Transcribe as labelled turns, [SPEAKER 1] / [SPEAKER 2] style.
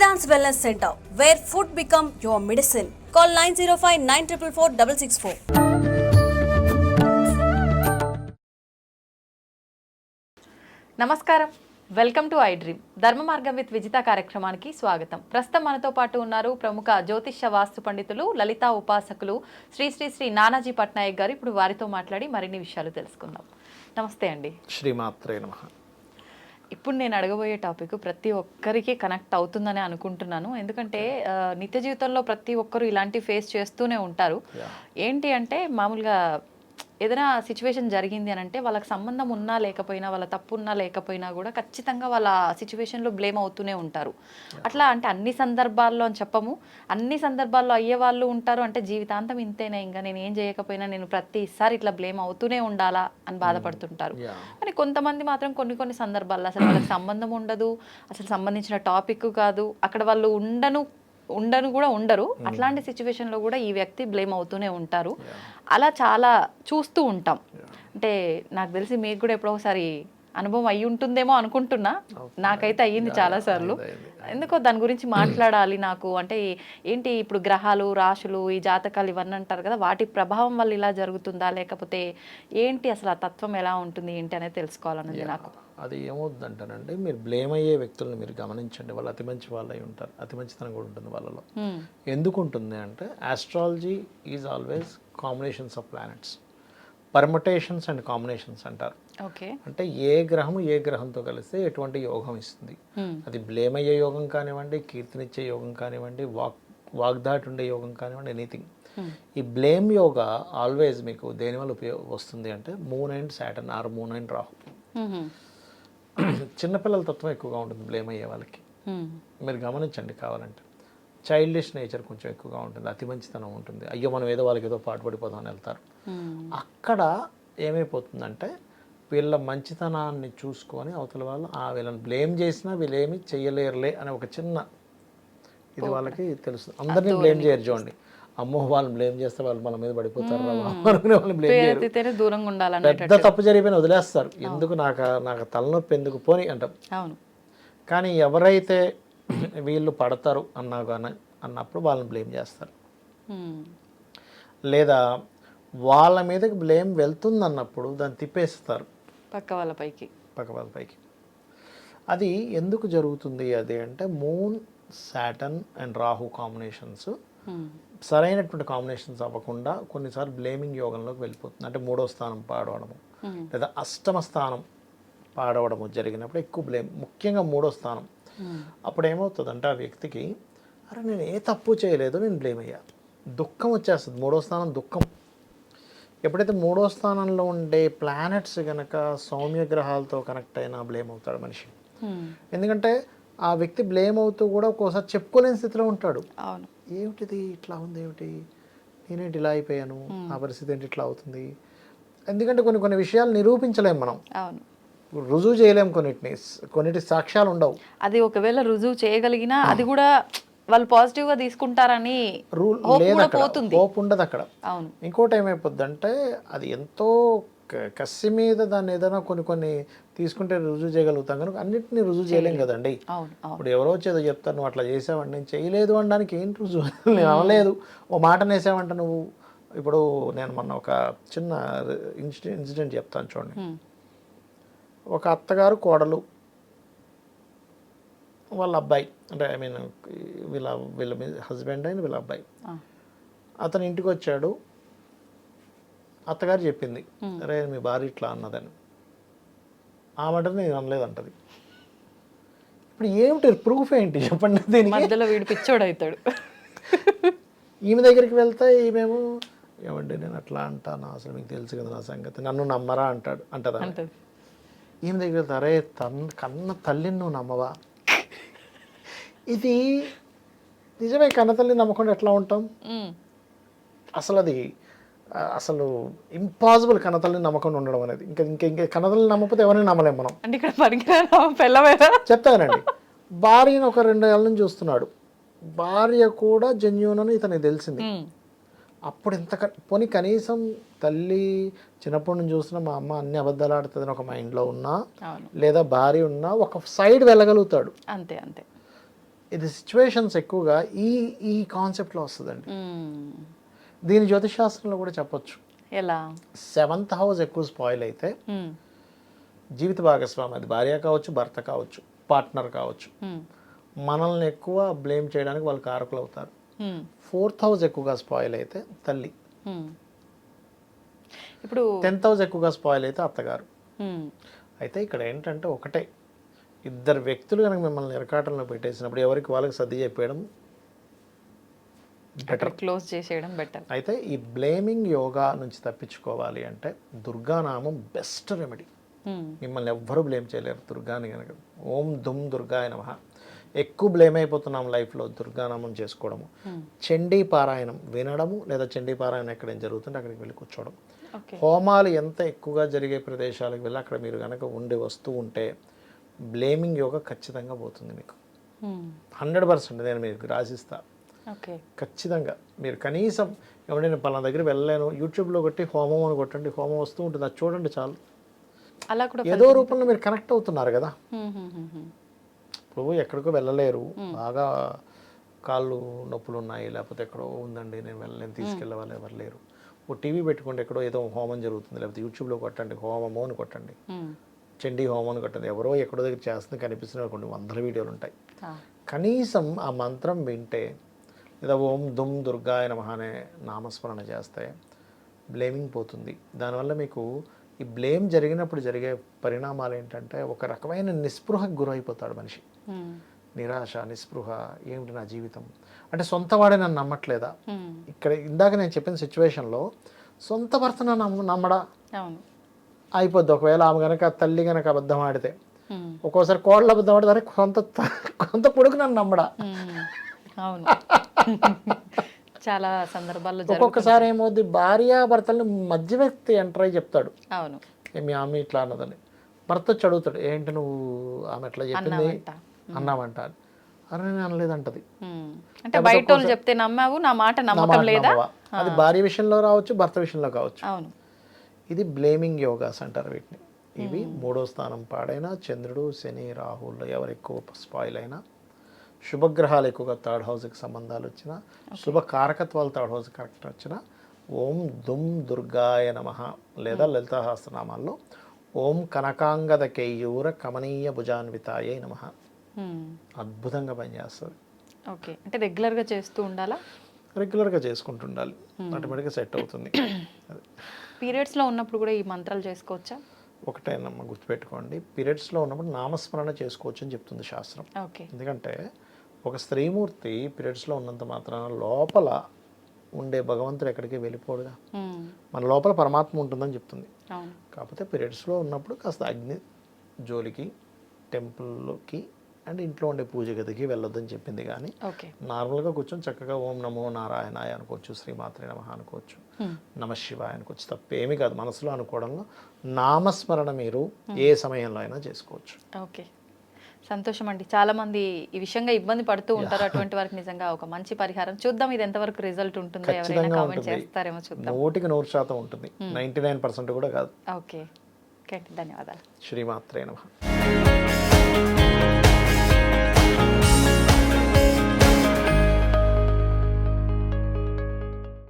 [SPEAKER 1] Vedans Wellness Center, where food become your medicine. Call 905 944 664.
[SPEAKER 2] నమస్కారం. Welcome to I dream Dharma Margam with Vijitha కార్యక్రమానికి స్వాగతం. ప్రస్తుతం మనతో పాటు ఉన్నారు ప్రముఖ జ్యోతిష్య వాస్తు పండితులు లలితా ఉపాసకులు శ్రీ శ్రీ శ్రీ నానాజీ పట్నాయక్ గారు. ఇప్పుడు వారితో మాట్లాడి మరిన్ని విషయాలు తెలుసుకుందాం. నమస్తే అండి.
[SPEAKER 3] శ్రీమాత్రే నమ.
[SPEAKER 2] ఇప్పుడు నేను అడగబోయే టాపిక్ ప్రతి ఒక్కరికి కనెక్ట్ అవుతుందని అనుకుంటున్నాను. ఎందుకంటే నిత్య జీవితంలో ప్రతి ఒక్కరు ఇలాంటి ఫేస్ చేస్తూనే ఉంటారు. ఏంటి అంటే మామూలుగా ఏదైనా సిచ్యువేషన్ జరిగింది అని అంటే వాళ్ళకి సంబంధం ఉన్నా లేకపోయినా వాళ్ళ తప్పు ఉన్నా లేకపోయినా కూడా ఖచ్చితంగా వాళ్ళ సిచ్యువేషన్లో బ్లేమ్ అవుతూనే ఉంటారు. అట్లా అంటే అన్ని సందర్భాల్లో అని చెప్పము. అన్ని సందర్భాల్లో అయ్యే వాళ్ళు ఉంటారు అంటే జీవితాంతం ఇంతేనే. ఇంకా నేను ఏం చేయకపోయినా నేను ప్రతిసారి ఇట్లా బ్లేమ్ అవుతూనే ఉండాలా అని బాధపడుతుంటారు.
[SPEAKER 3] Yeah.
[SPEAKER 2] కానీ కొంతమంది మాత్రం కొన్ని కొన్ని సందర్భాల్లో అసలు వాళ్ళకి సంబంధం ఉండదు. అసలు సంబంధించిన టాపిక్ కాదు. అక్కడ వాళ్ళు ఉండను ఉండను కూడా ఉండరు. అట్లాంటి situation లో కూడా ఈ వ్యక్తి బ్లేమ్ అవుతూనే ఉంటారు. అలా చాలా చూస్తూ ఉంటాం. అంటే నాకు తెలిసి మీకు కూడా ఎప్పుడో ఒకసారి అనుభవం అయ్యి ఉంటుందేమో అనుకుంటున్నా. నాకైతే అయ్యింది చాలా సార్లు. ఎందుకో దాని గురించి మాట్లాడాలి నాకు. అంటే ఏంటి ఇప్పుడు గ్రహాలు రాశులు ఈ జాతకాలు ఇవన్నీ అంటారు కదా వాటి ప్రభావం వల్ల ఇలా జరుగుతుందా? లేకపోతే ఏంటి అసలు ఆ తత్వం ఎలా ఉంటుంది? ఏంటి అనేది తెలుసుకోవాలన్నది నాకు.
[SPEAKER 3] అది ఏమవుతుందంటానంటే మీరు బ్లేమ్ అయ్యే వ్యక్తులను మీరు గమనించండి. వాళ్ళు అతి మంచి వాళ్ళు అయి ఉంటారు. అతి మంచితనం కూడా ఉంటుంది వాళ్ళలో. ఎందుకు ఉంటుంది అంటే astrology is always combinations of planets permutations and combinations అంటారు.
[SPEAKER 2] ఓకే.
[SPEAKER 3] అంటే ఏ గ్రహం ఏ గ్రహంతో కలిస్తే ఎటువంటి యోగం ఇస్తుంది. అది బ్లేమ్ అయ్యే యోగం కానివ్వండి కీర్తినిచ్చే యోగం కానివ్వండి వాక్ వాగ్దాటి ఉండే యోగం కానివ్వండి ఎనీథింగ్ ఈ బ్లేమ్ యోగా ఆల్వేస్ మీకు దేనివల్ల ఉపయోగ వస్తుంది అంటే moon and Saturn or moon and Rahu చిన్నపిల్లల తత్వం ఎక్కువగా ఉంటుంది బ్లేమ్ అయ్యే వాళ్ళకి మీరు గమనించండి కావాలంటే. చైల్డిష్ నేచర్ కొంచెం ఎక్కువగా ఉంటుంది అతి మంచితనం ఉంటుంది. అయ్యో మనం ఏదో వాళ్ళకి ఏదో పాటుపడిపోదాం అని వెళ్తారు. అక్కడ ఏమైపోతుందంటే వీళ్ళ మంచితనాన్ని చూసుకొని అవతల వాళ్ళు ఆ వీళ్ళని బ్లేమ్ చేసినా వీళ్ళు ఏమి చెయ్యలేరులే అనే ఒక చిన్న ఇది వాళ్ళకి తెలుసు అందరినీ బ్లేమ్ చేయరు చూడండి. అమ్మో వాళ్ళని బ్లేమ్ చేస్తే వాళ్ళు మన మీద పడిపోతారు వాళ్ళని బ్లేమ్ చేయరు.
[SPEAKER 2] పేరుతేనే దూరంగా ఉండాలనే
[SPEAKER 3] పెద్ద తప్పు జరిగిపోయిన వదిలేస్తారు. ఎందుకు నాకు నాకు తలనొప్పి ఎందుకు? పోని అంటాం. కానీ ఎవరైతే వీళ్ళు పడతారు అన్నా కానీ అన్నప్పుడు వాళ్ళని బ్లేమ్ చేస్తారు. లేదా వాళ్ళ మీదకి బ్లేమ్ వెళ్తుంది అన్నప్పుడు దాన్ని తిప్పేస్తారు.
[SPEAKER 2] పక్క వాళ్ళ పైకి.
[SPEAKER 3] పక్క వాళ్ళ పైకి. అది ఎందుకు జరుగుతుంది? అది అంటే moon Saturn and Rahu combinations. సరైనటువంటి కాంబినేషన్స్ అవ్వకుండా కొన్నిసార్లు బ్లేమింగ్ యోగంలోకి వెళ్ళిపోతుంది. అంటే మూడో స్థానం పాడవడము. లేదా అష్టమ స్థానం పాడవడము జరిగినప్పుడు ఎక్కువ బ్లేమ్. ముఖ్యంగా మూడో స్థానం. అప్పుడు ఏమవుతుందంటే ఆ వ్యక్తికి అరే నేను ఏ తప్పు చేయలేదు నేను బ్లేమ్ అయ్యా. దుఃఖం వచ్చేస్తుంది మూడో స్థానం దుఃఖం. ఎప్పుడైతే మూడో స్థానంలో ఉండే ప్లానెట్స్ కనుక సౌమ్య గ్రహాలతో కనెక్ట్ అయినా బ్లేమ్ అవుతాడు మనిషి. ఎందుకంటే ఆ వ్యక్తి బ్లేమ్ అవుతూ కూడా ఒక్కోసారి చెప్పుకోలేని స్థితిలో ఉంటాడు. ఏమిటిది? ఇట్లా ఉంది ఏమిటి? నేనేంటి ఇలా అయిపోయాను? ఆ పరిస్థితి ఏంటి? ఇట్లా అవుతుంది? ఎందుకంటే కొన్ని కొన్ని విషయాలు నిరూపించలేం మనం.
[SPEAKER 2] అవును.
[SPEAKER 3] రుజువు చేయలేం కొన్నిటిని. కొన్నిటి సాక్ష్యాలు ఉండవు.
[SPEAKER 2] అది ఒకవేళ రుజువు చేయగలిగినా అది కూడా వాళ్ళు పాజిటివ్గా తీసుకుంటారని
[SPEAKER 3] రూల్
[SPEAKER 2] పోతుంది.
[SPEAKER 3] హోప్ ఉండదు అక్కడ.
[SPEAKER 2] అవును.
[SPEAKER 3] ఇంకోటి ఏమైపోద్ది అంటే అది ఎంతో కసి మీద దాన్ని ఏదైనా కొన్ని కొన్ని తీసుకుంటే రుజువు చేయగలుగుతాం కనుక అన్నిటిని రుజువు చేయలేం కదండి. ఇప్పుడు ఎవరో వచ్చేదో చెప్తారు నువ్వు అట్లా చేసావండి నేను చేయలేదు అనడానికి ఏంటి రుజువు? నేను అనలేదు. ఓ మాట నేసావంట నువ్వు ఇప్పుడు నేను మొన్న ఒక చిన్న ఇన్సిడెంట్ చెప్తాను చూడండి. ఒక అత్తగారు కోడలు వాళ్ళ అబ్బాయి. అంటే ఐ మీన్ వీళ్ళ వీళ్ళ హస్బెండ్ అయిన వీళ్ళ అబ్బాయి. అతను ఇంటికి వచ్చాడు అత్తగారు చెప్పింది అరే మీ భార్య ఇట్లా అన్నదని. ఆ మాట నేను అనలేదంటది. ఇప్పుడు ఏమిటి ప్రూఫ్ ఏంటి? చెప్పండి దీనికి.
[SPEAKER 2] మధ్యలో వీడు పిచ్చోడు అవుతాడు.
[SPEAKER 3] ఈమె దగ్గరికి వెళ్తే ఈమెమో ఏమండి నేను అట్లా అంటాను? అసలు మీకు తెలుసు కదా నా సంగతి. నన్ను నమ్మరా? అంటాడు అంటదా?
[SPEAKER 2] అంటది.
[SPEAKER 3] ఈమె దగ్గరికి వెళ్తే అరే తన్ కన్న తల్లిని నువ్వు నమ్మవా? ఇది నిజమే కన్న తల్లిని నమ్మకుండా ఎట్లా ఉంటాం. అసలు అది అసలు ఇంపాసిబుల్ కన్నతల్లిని నమ్మకుండా ఉండడం అనేది. ఇంకా ఇంకా ఇంకా కన్నతల్లిని నమ్మకపోతే ఎవరిని నమ్మలేం మనం?
[SPEAKER 2] అంటే ఇక్కడ
[SPEAKER 3] చెప్తానండి భార్యను ఒక రెండు ఏళ్ళ నుంచి చూస్తున్నాడు. భార్య కూడా జెన్యున్ అని ఇతనికి తెలిసింది. అప్పుడు ఎంత పోనీ కనీసం తల్లి చిన్నప్పటి నుంచి చూస్తున్న మా అమ్మ అన్ని అబద్ధాలు ఆడుతుందని ఒక మైండ్లో ఉన్నా లేదా భార్య ఉన్నా ఒక సైడ్ వెళ్ళగలుగుతాడు
[SPEAKER 2] అంతే అంతే
[SPEAKER 3] ఇది సిచ్యువేషన్స్ ఎక్కువగా ఈ ఈ కాన్సెప్ట్లో వస్తుందండి. దీని జ్యోతిష్ శాస్త్రంలో కూడా చెప్పొచ్చు
[SPEAKER 2] ఎలా
[SPEAKER 3] సెవెంత్ హౌస్ ఎక్కువ స్పాయిల్ అయితే. జీవిత భాగస్వామి అది భార్య కావచ్చు భర్త కావచ్చు పార్ట్నర్ కావచ్చు. మనల్ని ఎక్కువ బ్లేమ్ చేయడానికి వాళ్ళు కారకులు అవుతారు. ఫోర్త్ హౌస్ ఎక్కువగా స్పాయిల్ అయితే తల్లి.
[SPEAKER 2] ఇప్పుడు
[SPEAKER 3] టెన్త్ హౌస్ ఎక్కువగా స్పాయిల్ అయితే అత్తగారు. అయితే ఇక్కడ ఏంటంటే ఒకటే ఇద్దరు వ్యక్తులు కనుక మిమ్మల్ని ఇరకాటంలో పెట్టేసినప్పుడు ఎవరికి వాళ్ళకి సర్ది చెప్పేయడం
[SPEAKER 2] అక్కడ క్లోజ్ చేసేయడం బెటర్
[SPEAKER 3] అయితే ఈ బ్లేమింగ్ యోగా నుంచి తప్పించుకోవాలి అంటే దుర్గానామం బెస్ట్ రెమెడీ. మిమ్మల్ని ఎవ్వరూ బ్లేమ్ చేయలేరు దుర్గాని కనుక ఓం దుమ్ దుర్గాయ నమ. ఎక్కువ బ్లేమ్ అయిపోతున్నాం లైఫ్లో దుర్గానామం చేసుకోవడము. చండీ పారాయణం వినడము లేదా చండీ పారాయణం ఎక్కడ ఏం జరుగుతుంటే అక్కడికి వెళ్ళి కూర్చోవడం. హోమాలు ఎంత ఎక్కువగా జరిగే ప్రదేశాలకు వెళ్ళి అక్కడ మీరు కనుక ఉండి వస్తూ ఉంటే బ్లేమింగ్ యోగా ఖచ్చితంగా పోతుంది మీకు. హండ్రెడ్ పర్సెంట్ నేను మీకు రాసిస్తా.
[SPEAKER 2] ఓకే
[SPEAKER 3] ఖచ్చితంగా. మీరు కనీసం ఏమంటే నేను పలానా దగ్గర వెళ్ళలేను యూట్యూబ్లో కొట్టి హోమం అని కొట్టండి హోమం వస్తూ ఉంటుంది అది చూడండి చాలు.
[SPEAKER 2] అలా కూడా
[SPEAKER 3] ఏదో రూపంలో మీరు కనెక్ట్ అవుతున్నారు కదా.
[SPEAKER 2] మ్మ్.
[SPEAKER 3] ఇప్పుడు ఎక్కడికో వెళ్ళలేరు. బాగా కాళ్ళు నొప్పులు ఉన్నాయి లేకపోతే ఎక్కడో ఉందండి నేను వెళ్ళలేను తీసుకెళ్ళే వాళ్ళు ఎవరు లేరు. ఓ టీవీ పెట్టుకోండి ఎక్కడో ఏదో హోమం జరుగుతుంది లేకపోతే యూట్యూబ్లో కొట్టండి హోమము అని కొట్టండి. చండీ హోమం అని కొట్టండి. ఎవరో ఎక్కడో దగ్గర చేస్తుంది కనిపిస్తున్న కొన్ని వందల వీడియోలు ఉంటాయి. కనీసం ఆ మంత్రం వింటే లేదా ఓం దుమ్ దుర్గాయ నమః అనే నామస్మరణ చేస్తే బ్లేమింగ్ పోతుంది. దానివల్ల మీకు ఈ బ్లేమ్ జరిగినప్పుడు జరిగే పరిణామాలు ఏంటంటే ఒక రకమైన నిస్పృహకు గురైపోతాడు మనిషి. నిరాశ నిస్పృహ ఏమిటి నా జీవితం అంటే సొంత వాడే నన్ను నమ్మట్లేదా
[SPEAKER 2] మ్మ్.
[SPEAKER 3] ఇక్కడ ఇందాక నేను చెప్పిన సిచ్యువేషన్లో సొంత భర్త నమ్మ నమ్మడా అయిపోద్ది ఒకవేళ ఆమె కనుక తల్లి కనుక అబద్ధం ఆడితే. ఒక్కోసారి కోళ్ళ అబద్ధం ఆడితే కొంత కొంత కొడుకు నన్ను నమ్మడా.
[SPEAKER 2] అవును చాలా సందర్భాల్లో
[SPEAKER 3] ఒక్కొక్కసారి ఏమవుద్ది? భార్య భర్తల్ని మధ్య వ్యక్తి ఎంటర్ అయ్యి చెప్తాడు.
[SPEAKER 2] అవును.
[SPEAKER 3] "ఏ, మీ ఆమె ఇట్లా అన్నదని. భర్త వచ్చి అడుగుతాడు ఏంటి నువ్వు ఆమె ఎట్లా చెప్పింది?
[SPEAKER 2] అన్నావంట.
[SPEAKER 3] అన్నావంట. అని. అరే నేను అనలేదంటది.
[SPEAKER 2] అంటే బయట చెప్తే నమ్మావు నా మాట నమ్మకం లేదా?
[SPEAKER 3] అది భార్య విషయంలో రావచ్చు భర్త విషయంలో కావచ్చు.
[SPEAKER 2] అవును.
[SPEAKER 3] ఇది బ్లేమింగ్ యోగాస్ అంటారు వీటిని. ఇవి మూడో స్థానం పాడైన చంద్రుడు శని రాహుల్లో ఎవరు ఎక్కువ స్పాయిల్ అయినా శుభగ్రహాలు ఎక్కువగా థర్డ్ హౌస్కి సంబంధాలు వచ్చిన శుభ కారకత్వాలు థర్డ్ హౌస్ కరెక్ట్ వచ్చిన ఓం దుమ్ దుర్గాయ నమ లేదా లలితాహాస్త్రనామాల్లో ఓం కనకాంగద కేయూర కమనీయ భుజాన్వితాయే నమ. అద్భుతంగా పనిచేస్తుంది.
[SPEAKER 2] ఓకే. అంటే రెగ్యులర్గా చేస్తూ ఉండాలా?
[SPEAKER 3] రెగ్యులర్గా చేసుకుంటుండాలి ఆటోమేటిక్గా సెట్ అవుతుంది.
[SPEAKER 2] పీరియడ్స్లో ఉన్నప్పుడు కూడా ఈ మంత్రాలు చేసుకోవచ్చా?
[SPEAKER 3] ఒకటేనమ్మ గుర్తుపెట్టుకోండి. పీరియడ్స్లో ఉన్నప్పుడు నామస్మరణ చేసుకోవచ్చు అని చెప్తుంది శాస్త్రం.
[SPEAKER 2] ఓకే.
[SPEAKER 3] ఎందుకంటే ఒక స్త్రీమూర్తి పీరియడ్స్లో ఉన్నంత మాత్రాన లోపల ఉండే భగవంతుడు ఎక్కడికి వెళ్ళిపోడుగా. మన లోపల పరమాత్మ ఉంటుందని చెప్తుంది. కాకపోతే పీరియడ్స్లో ఉన్నప్పుడు కాస్త అగ్ని జోలికి టెంపుల్కి అండ్ ఇంట్లో ఉండే పూజ గదికి వెళ్ళొద్దని చెప్పింది కానీ
[SPEAKER 2] ఓకే.
[SPEAKER 3] నార్మల్గా కూర్చొని చక్కగా ఓం నమో నారాయణాయ అనుకోవచ్చు శ్రీమాత్రే నమ అనుకోవచ్చు. నమ శివాయ అనుకోవచ్చు తప్పేమీ కాదు. మనసులో అనుకోవడంలో నామస్మరణ మీరు ఏ సమయంలో అయినా చేసుకోవచ్చు.
[SPEAKER 2] ఓకే. సంతోషం అండి చాలా మంది ఈ విషయంగా ఇబ్బంది పడుతూ ఉంటారు. అటువంటి వారికి నిజంగా ఒక మంచి పరిహారం. చూద్దాం ఇది ఎంతవరకు రిజల్ట్ ఉంటుందో ఎవరైనా కామెంట్ చేస్తారేమో చూద్దాం.
[SPEAKER 3] నూటికి నూరు శాతం ఉంటుంది. నైంటీ నైన్ పర్సెంట్ కూడా కాదు.
[SPEAKER 2] ఓకే. ధన్యవాదాలు.
[SPEAKER 3] శ్రీమాత్రే నమ.